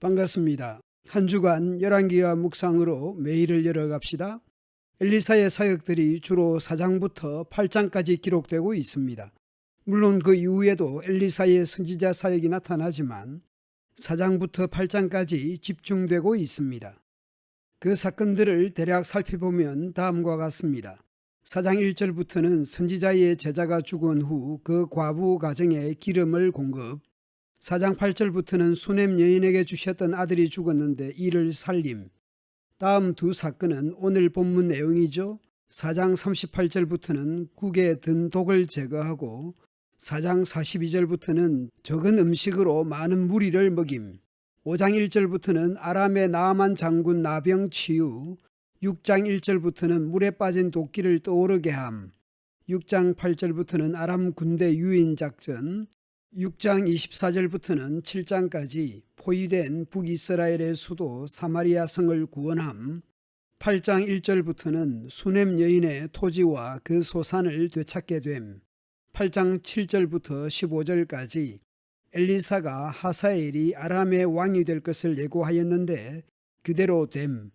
반갑습니다. 한 주간 열왕기와 묵상으로 매일을 열어갑시다. 엘리사의 사역들이 주로 4장부터 8장까지 기록되고 있습니다. 물론 그 이후에도 엘리사의 선지자 사역이 나타나지만 4장부터 8장까지 집중되고 있습니다. 그 사건들을 대략 살펴보면 다음과 같습니다. 4장 1절부터는 선지자의 제자가 죽은 후 그 과부 가정에 기름을 공급, 4장 8절부터는 수냄 여인에게 주셨던 아들이 죽었는데 이를 살림. 다음 두 사건은 오늘 본문 내용이죠. 4장 38절부터는 국에 든 독을 제거하고 4장 42절부터는 적은 음식으로 많은 무리를 먹임. 5장 1절부터는 아람의 나아만 장군 나병 치유. 6장 1절부터는 물에 빠진 도끼를 떠오르게 함. 6장 8절부터는 아람 군대 유인 작전. 6장 24절부터는 7장까지 포위된 북이스라엘의 수도 사마리아 성을 구원함, 8장 1절부터는 수넴 여인의 토지와 그 소산을 되찾게 됨, 8장 7절부터 15절까지 엘리사가 하사엘이 아람의 왕이 될 것을 예고하였는데 그대로 됨,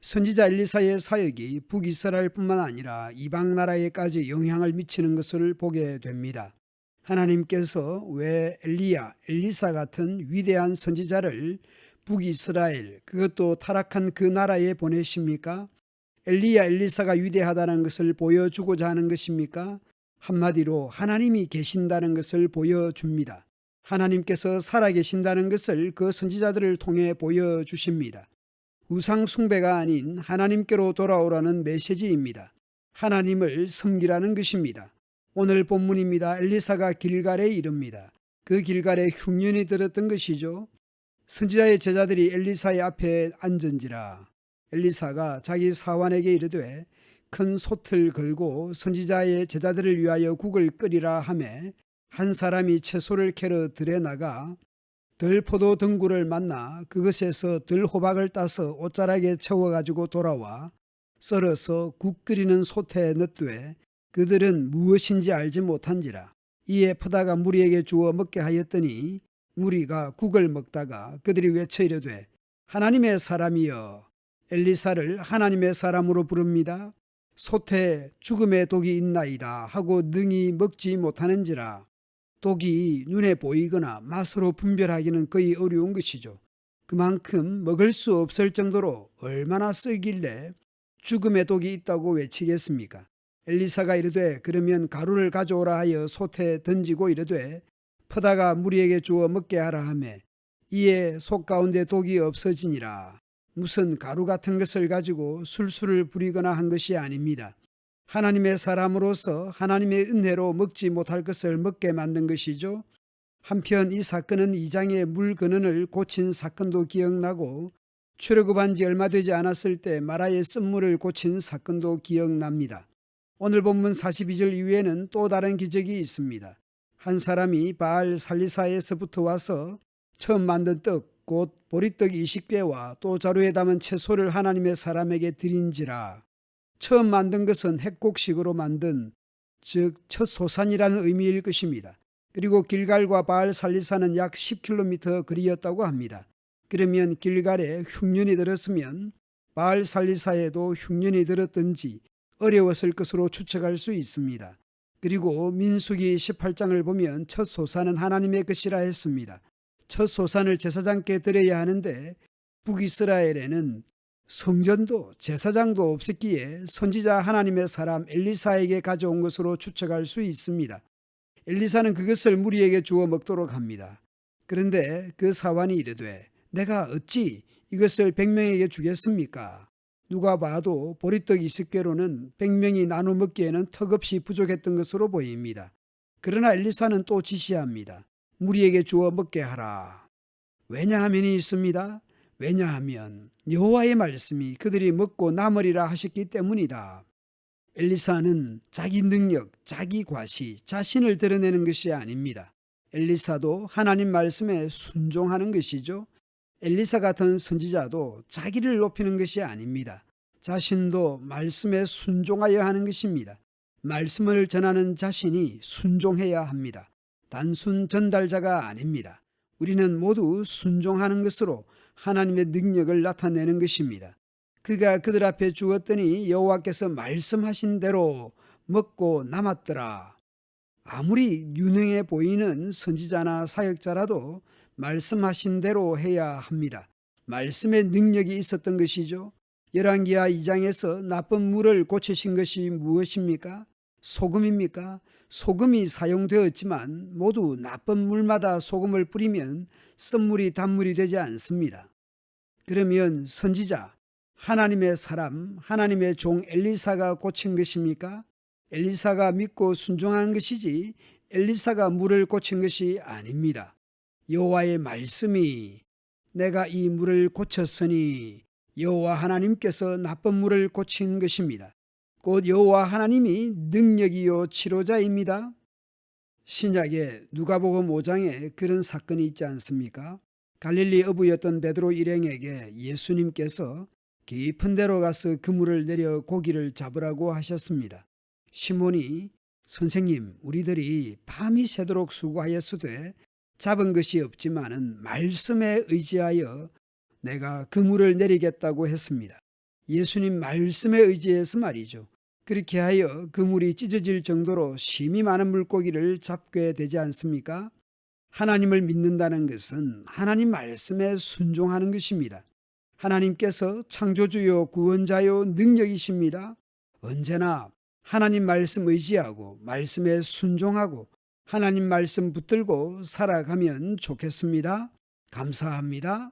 선지자 엘리사의 사역이 북이스라엘뿐만 아니라 이방 나라에까지 영향을 미치는 것을 보게 됩니다. 하나님께서 왜 엘리야, 엘리사 같은 위대한 선지자를 북이스라엘, 그것도 타락한 그 나라에 보내십니까? 엘리야, 엘리사가 위대하다는 것을 보여주고자 하는 것입니까? 한마디로 하나님이 계신다는 것을 보여줍니다. 하나님께서 살아계신다는 것을 그 선지자들을 통해 보여주십니다. 우상숭배가 아닌 하나님께로 돌아오라는 메시지입니다. 하나님을 섬기라는 것입니다. 오늘 본문입니다. 엘리사가 길갈에 이릅니다. 그 길갈에 흉년이 들었던 것이죠. 선지자의 제자들이 엘리사의 앞에 앉은지라 엘리사가 자기 사환에게 이르되 큰 솥을 걸고 선지자의 제자들을 위하여 국을 끓이라 하매 한 사람이 채소를 캐러 들에 나가 들포도 등굴을 만나 그것에서 들호박을 따서 옷자락에 채워 가지고 돌아와 썰어서 국 끓이는 솥에 넣되 그들은 무엇인지 알지 못한지라. 이에 퍼다가 무리에게 주어 먹게 하였더니 무리가 국을 먹다가 그들이 외쳐 이르되 하나님의 사람이여 엘리사를 하나님의 사람으로 부릅니다. 솥에 죽음의 독이 있나이다 하고 능히 먹지 못하는지라. 독이 눈에 보이거나 맛으로 분별하기는 거의 어려운 것이죠. 그만큼 먹을 수 없을 정도로 얼마나 쓰길래 죽음의 독이 있다고 외치겠습니까? 엘리사가 이르되 그러면 가루를 가져오라 하여 솥에 던지고 이르되 퍼다가 무리에게 주어 먹게 하라 하매 이에 속 가운데 독이 없어지니라 무슨 가루 같은 것을 가지고 술술을 부리거나 한 것이 아닙니다. 하나님의 사람으로서 하나님의 은혜로 먹지 못할 것을 먹게 만든 것이죠. 한편 이 사건은 이장의 물 근원을 고친 사건도 기억나고 출애굽한 지 얼마 되지 않았을 때 마라의 쓴물을 고친 사건도 기억납니다. 오늘 본문 42절 이후에는 또 다른 기적이 있습니다. 한 사람이 바알 살리사에서부터 와서 처음 만든 떡, 곧 보리떡 20개와 또 자루에 담은 채소를 하나님의 사람에게 드린지라. 처음 만든 것은 핵곡식으로 만든 즉 첫 소산이라는 의미일 것입니다. 그리고 길갈과 바알 살리사는 약 10km 거리였다고 합니다. 그러면 길갈에 흉년이 들었으면 바알 살리사에도 흉년이 들었든지 어려웠을 것으로 추측할 수 있습니다. 그리고 민수기 18장을 보면 첫 소산은 하나님의 것이라 했습니다. 첫 소산을 제사장께 드려야 하는데 북이스라엘에는 성전도 제사장도 없었기에 선지자 하나님의 사람 엘리사에게 가져온 것으로 추측할 수 있습니다. 엘리사는 그것을 무리에게 주어 먹도록 합니다. 그런데 그 사환이 이르되 내가 어찌 이것을 백명에게 주겠습니까? 누가 봐도 보리떡 20개로는 100명이 나눠 먹기에는 턱없이 부족했던 것으로 보입니다. 그러나 엘리사는 또 지시합니다. 무리에게 주어 먹게 하라. 왜냐하면이 있습니다. 왜냐하면 여호와의 말씀이 그들이 먹고 남으리라 하셨기 때문이다. 엘리사는 자기 능력, 자기 과시, 자신을 드러내는 것이 아닙니다. 엘리사도 하나님 말씀에 순종하는 것이죠. 엘리사 같은 선지자도 자기를 높이는 것이 아닙니다. 자신도 말씀에 순종하여 하는 것입니다. 말씀을 전하는 자신이 순종해야 합니다. 단순 전달자가 아닙니다. 우리는 모두 순종하는 것으로 하나님의 능력을 나타내는 것입니다. 그가 그들 앞에 주었더니 여호와께서 말씀하신 대로 먹고 남았더라. 아무리 유능해 보이는 선지자나 사역자라도 말씀하신 대로 해야 합니다. 말씀의 능력이 있었던 것이죠. 열왕기하 2장에서 나쁜 물을 고치신 것이 무엇입니까? 소금입니까? 소금이 사용되었지만 모두 나쁜 물마다 소금을 뿌리면 쓴물이 단물이 되지 않습니다. 그러면 선지자, 하나님의 사람, 하나님의 종 엘리사가 고친 것입니까? 엘리사가 믿고 순종한 것이지 엘리사가 물을 고친 것이 아닙니다. 여호와의 말씀이 내가 이 물을 고쳤으니 여호와 하나님께서 나쁜 물을 고친 것입니다. 곧 여호와 하나님이 능력이요 치료자입니다. 신약에 누가복음 5장에 그런 사건이 있지 않습니까? 갈릴리 어부였던 베드로 일행에게 예수님께서 깊은 데로 가서 그물을 내려 고기를 잡으라고 하셨습니다. 시몬이 선생님 우리들이 밤이 새도록 수고하였으되 잡은 것이 없지만은 말씀에 의지하여 내가 그물을 내리겠다고 했습니다. 예수님 말씀에 의지해서 말이죠. 그렇게 하여 그물이 찢어질 정도로 심히 많은 물고기를 잡게 되지 않습니까? 하나님을 믿는다는 것은 하나님 말씀에 순종하는 것입니다. 하나님께서 창조주요 구원자요 능력이십니다. 언제나 하나님 말씀 의지하고 말씀에 순종하고 하나님 말씀 붙들고 살아가면 좋겠습니다. 감사합니다.